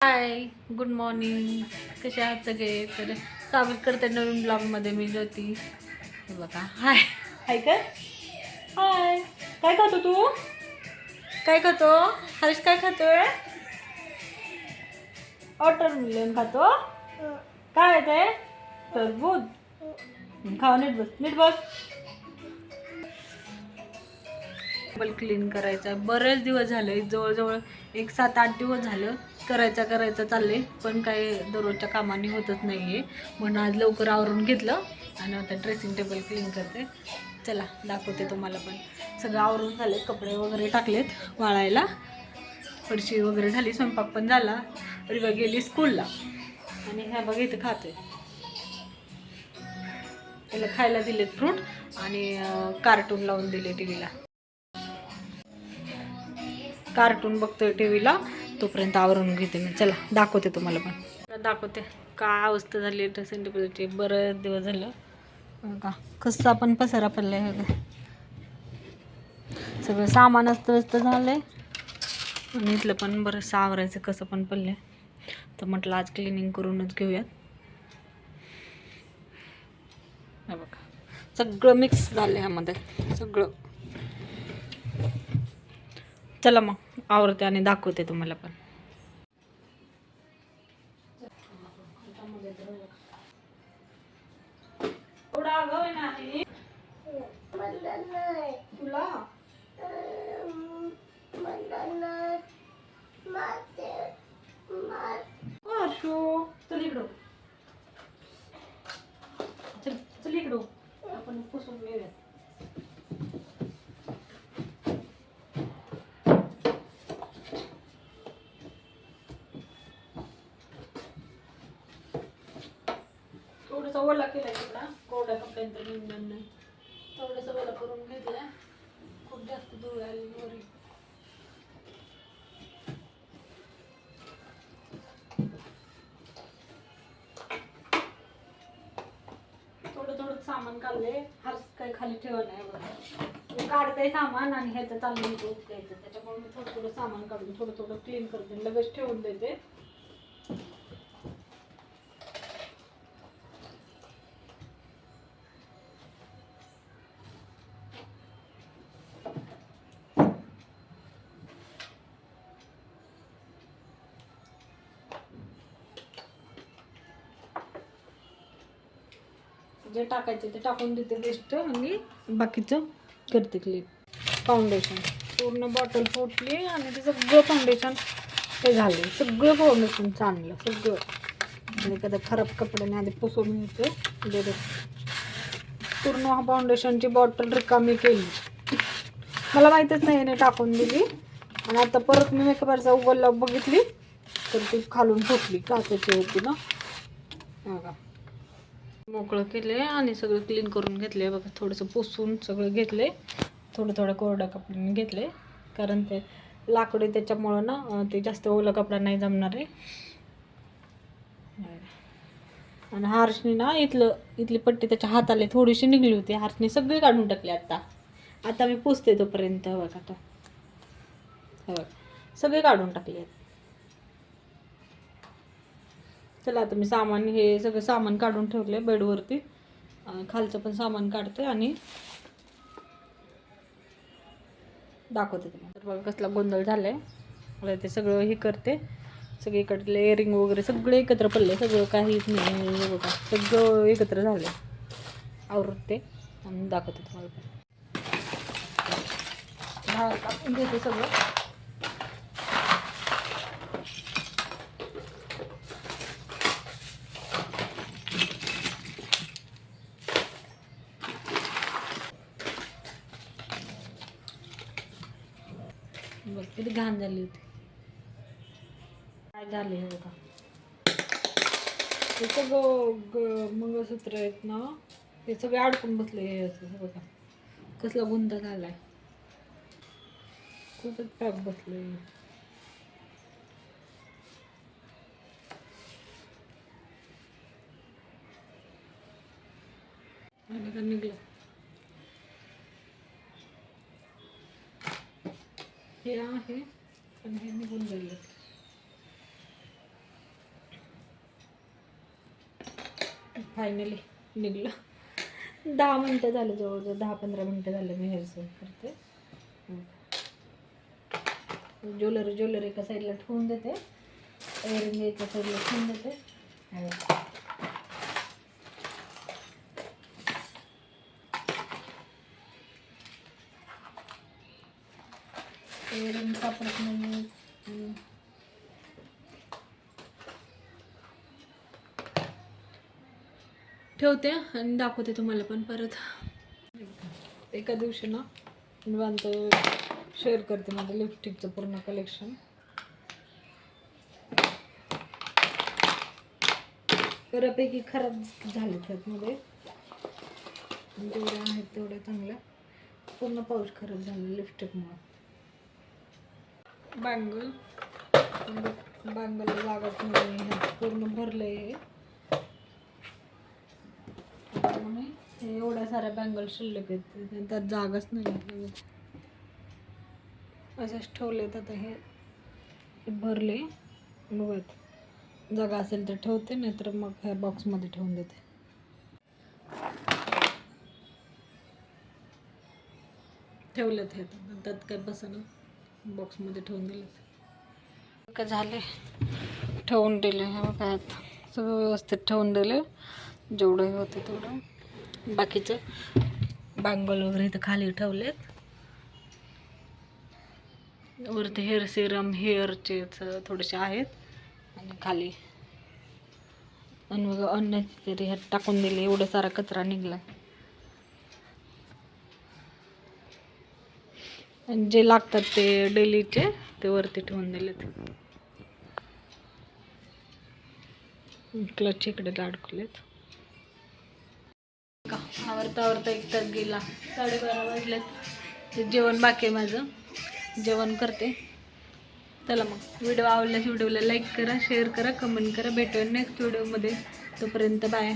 Hi good morning कसे आहात सगळे? तर स्वागत करते नवीन ब्लॉगमध्ये मी ज्योती. हे बघा हाय हाय काय? हाय काय खातो तू? काय खातो? हर्ष काय खातोय? वॉटर मिलन खातो काय आहे ते? टरबूज. खावा नीट बस. नीट बस. टेबल क्लीन करायचा. आहे बरेच दिवस झाले जवळजवळ एक सात आठ दिवस झालं करायचा करायचा चालले पण काही दररोजच्या कामाने होतच नाही आहे म्हणून आज लवकर आवरून घेतलं आणि आता ड्रेसिंग टेबल क्लीन करते. चला दाखवते तुम्हाला पण. सगळं आवरून झाले कपडे वगैरे टाकलेत वाळायला. फरशी वगैरे झाली स्वयंपाक पण झाला. रिवा गेली स्कूलला आणि ह्या बघा इथं खाते त्याला खायला दिलेत फ्रूट आणि कार्टून लावून दिले टी व्हीला कार्टून बघतोय टी व्हीला तोपर्यंत आवरून घेते मी. चला दाखवते तुम्हाला पण. दाखवते. काय अवस्था झाली ड्रेसिंग टेबलची बरेच दिवस झालं. का कसा पण पसारा पडलाय हे बघा. सगळं सामान असतं असतं झालंय. आणि इथलं पण बरंचसं आवरायचं कसं पण पडलंय. तर म्हटलं आज क्लिनिंग करूनच घेऊयात. हे बघा. सगळं मिक्स झालं ह्यामध्ये सगळं. चला मग आवडते आणि दाखवते तुम्हाला पण. चल इकडं. चल चल इकडं. आपण पुसून घेऊयात थोडंसं ओला केला तिकडा. कोरड्या कपड्यांचं निघणार नाही. थोडंसं ओला करून घेतला खूप जास्त धूळ आली वरी. थोडं थोडं सामान काढले हाच काही खाली ठेवलं नाही बघा. काढते सामान आणि ह्याचं चाललं होतं त्याच्यामुळे मी थोडं थोडं सामान काढून थोडं थोडं क्लीन करते लगेच ठेवून देते. जे टाकायचे ते टाकून देते बेस्ट आणि बाकीचं करते क्लीन फाउंडेशन पूर्ण बॉटल फुटली आणि ते सगळं फाउंडेशन ते झाले. सगळं फाउंडेशन चांगलं सगळं. आणि एखाद्या खराब कपड्याने आधी पुसून घ्यायचं. म्हणजे पूर्ण हा फाउंडेशनची बॉटल रिकामी केली. मला माहीतच नाही याने टाकून दिली. आणि आता परत मी मेकअपरचा उघडला बघितली तर ती खालून फुटली काचेची होती ना. हा का मोकळं केले आणि सगळं क्लीन करून घेतले बघा थोडंसं पुसून सगळं घेतले थोडं थोडं कोरड्या कपड्याने घेतले कारण ते लाकडी त्याच्यामुळं ना ते जास्त ओला कपडा नाही जमणार आहे. आणि हार्शनी ना इथलं इथली पट्टी त्याच्या हाताला थोडीशी निघली होती. हार्शनी सगळी काढून टाकली आता. आता मी पुसते तोपर्यंत बघा तो हे बघा सगळे काढून टाकले आहेत चला आता मी सामान हे सगळं सामान काढून ठेवलं आहे बेडवरती खालचं पण सामान काढते आणि दाखवते तर बघा कसला गोंधळ झाला मला ते सगळं हे करते. सगळीकडले एअरिंग वगैरे सगळे एकत्र पडले. सगळं काहीच नाही बघा सगळं एकत्र झालं आवरते आणि दाखवते तुम्हाला पण. घेते सगळं. बघ किती घाण झाली होती. काय झाले हे बघा. ते सगळं ग- मंगळसूत्र आहेत ना ते सगळे अडकून बसले हे असं हे बघा. कसला गुंत झालाय. खूपच पॅक बसले आणि का निघलं. हे आहे पण हे निघून गेले. फायनली निघलं. दहा मिनटं झाले जवळजवळ दहा पंधरा मिनटं झाले मी हेअरस्टाईल करते. ज्वेलरी ज्वेलरी एका साईडला ठेवून देते. एअरिंग एका साईडला ठेवून देते. एअरिंग सापडत नाही. ठेवते आणि दाखवते तुम्हाला पण परत एका दिवशी ना निवांत शेअर करते माझं लिपस्टिकचं पूर्ण कलेक्शन बऱ्यापैकी खराब झाले त्यातमध्ये जेवढ्या आहेत तेवढ्या चांगल्या पूर्ण पाऊच खराब झाले लिपस्टिकमुळे बँगल. बँगलला लागत नाही पूर्ण भरलंय. हे हे एवढ्या साऱ्या बँगल शिल्लक आहेत. त्यात जागाच नाही असेच ठेवलेत आता हे. भरले बघत जागा असेल तर ठेवते नाहीतर मग ह्या बॉक्समध्ये ठेवून देते. ठेवलेत हे त्यात काय बसणं. बॉक्समध्ये ठेवून दिले का झाले. ठेवून दिले हे बघा ह्यात. सगळं व्यवस्थित ठेवून दिले. जेवढंही होते तेवढं. बाकीचं बांगल वगैरे इथं खाली ठेवलेत. वरती हेअर सिरम हेअरचे थोडेसे आहेत. आणि खाली. आणि मग तरी ह्यात टाकून दिले. एवढं सारा कचरा निघला जे लागतात ते डेलीचे ते वरती ठेवून दिलेत. क्लच इकडे अडकलेत का आवरता आवरता एक तास गेला. साडेबारा वाजलेत. ते जेवण बाकी आहे माझं. जेवण करते. चला मग. व्हिडिओ आवडल्यास व्हिडिओला लाईक करा शेअर करा कमेंट करा. भेटूया नेक्स्ट व्हिडिओमध्ये. तोपर्यंत बाय.